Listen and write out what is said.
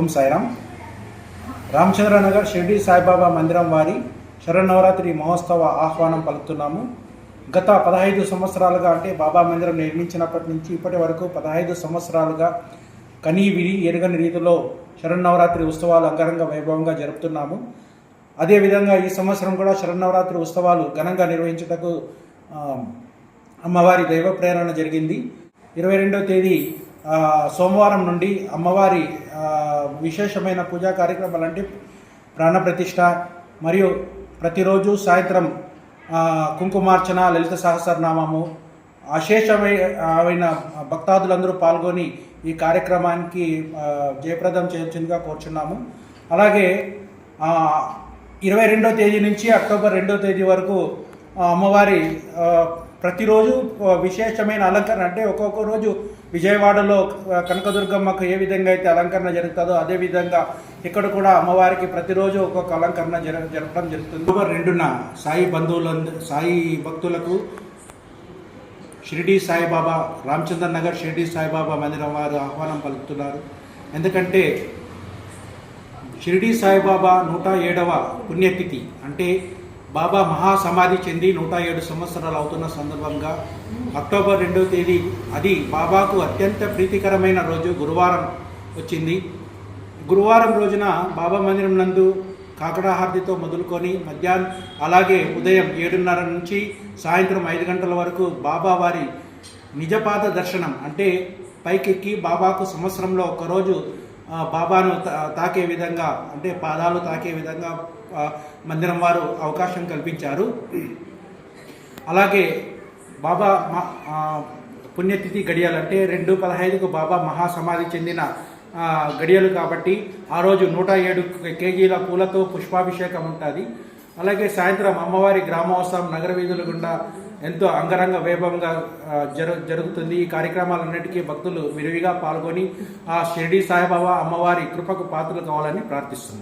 ఓం సాయిరామ్. రామచంద్రనగర్ షిర్డి సాయిబాబా మందిరం వారి శరన్నవరాత్రి మహోత్సవ ఆహ్వానం పలుకుతున్నాము. గత పదహైదు సంవత్సరాలుగా అంటే బాబా మందిరం నిర్మించినప్పటి నుంచి ఇప్పటి వరకు పదహైదు సంవత్సరాలుగా కనీ విని ఎరుగని రీతిలో శరన్నవరాత్రి ఉత్సవాలు అంగరంగ వైభవంగా జరుపుతున్నాము. అదేవిధంగా ఈ సంవత్సరం కూడా శరన్నవరాత్రి ఉత్సవాలు ఘనంగా నిర్వహించుటకు అమ్మవారి దైవ ప్రేరణ జరిగింది. ఇరవై రెండవ తేదీ సోమవారం నుండి అమ్మవారి విశేషమైన పూజా కార్యక్రమాలు అంటే ప్రాణప్రతిష్ఠ మరియు ప్రతిరోజు సాయంత్రం కుంకుమార్చన లలిత సహస్రనామము అశేషమైన భక్తాదులందరూ పాల్గొని ఈ కార్యక్రమానికి జయప్రదం చేయించిందిగా కోరుచున్నాము. అలాగే ఇరవై రెండో తేదీ నుంచి అక్టోబర్ రెండో తేదీ వరకు అమ్మవారి ప్రతిరోజు విశేషమైన అలంకరణ అంటే ఒక్కొక్క రోజు విజయవాడలో కనకదుర్గమ్మకు ఏ విధంగా అయితే అలంకరణ జరుగుతుందో అదే విధంగా ఇక్కడ కూడా అమ్మవారికి ప్రతిరోజు ఒక్కొక్క అలంకరణ జర జరపడం జరుగుతుంది. అక్టోబర్ రెండున సాయి బంధువులంద సాయి భక్తులకు షిరిడి సాయిబాబా రామచంద్ర నగర్ షిరిడి సాయిబాబా మందిరం వారు ఆహ్వానం పలుకుతున్నారు. ఎందుకంటే షిరిడి సాయిబాబా నూట ఏడవ పుణ్యతిథి అంటే బాబా మహాసమాధి చెంది నూట ఏడు సంవత్సరాలు అవుతున్న సందర్భంగా అక్టోబర్ రెండవ తేదీ అది బాబాకు అత్యంత ప్రీతికరమైన రోజు గురువారం వచ్చింది. గురువారం రోజున బాబా మందిరం నందు కాకడాహారతితో మొదలుకొని మధ్యాహ్నం అలాగే ఉదయం ఏడున్నర నుంచి సాయంత్రం ఐదు గంటల వరకు బాబా వారి నిజపాద దర్శనం అంటే పైకెక్కి బాబాకు సంవత్సరంలో ఒకరోజు బాబాను తాకే విధంగా అంటే పాదాలు తాకే విధంగా మందిరం వారు అవకాశం కల్పించారు. అలాగే బాబా పుణ్యతిథి గడియలు అంటే రెండు పదహైదుకు బాబా మహాసమాధి చెందిన గడియలు కాబట్టి ఆ రోజు నూట ఏడు కేజీల పూలతో పుష్పాభిషేకం ఉంటుంది. అలాగే సాయంత్రం అమ్మవారి గ్రామోత్సవం నగర వీధుల గుండా ఎంతో అంగరంగ వైభవంగా జరు జరుగుతుంది. ఈ కార్యక్రమాలన్నిటికీ భక్తులు విరివిగా పాల్గొని ఆ షిరిడి సాయిబాబా అమ్మవారి కృపకు పాత్రలు కావాలని ప్రార్థిస్తున్నారు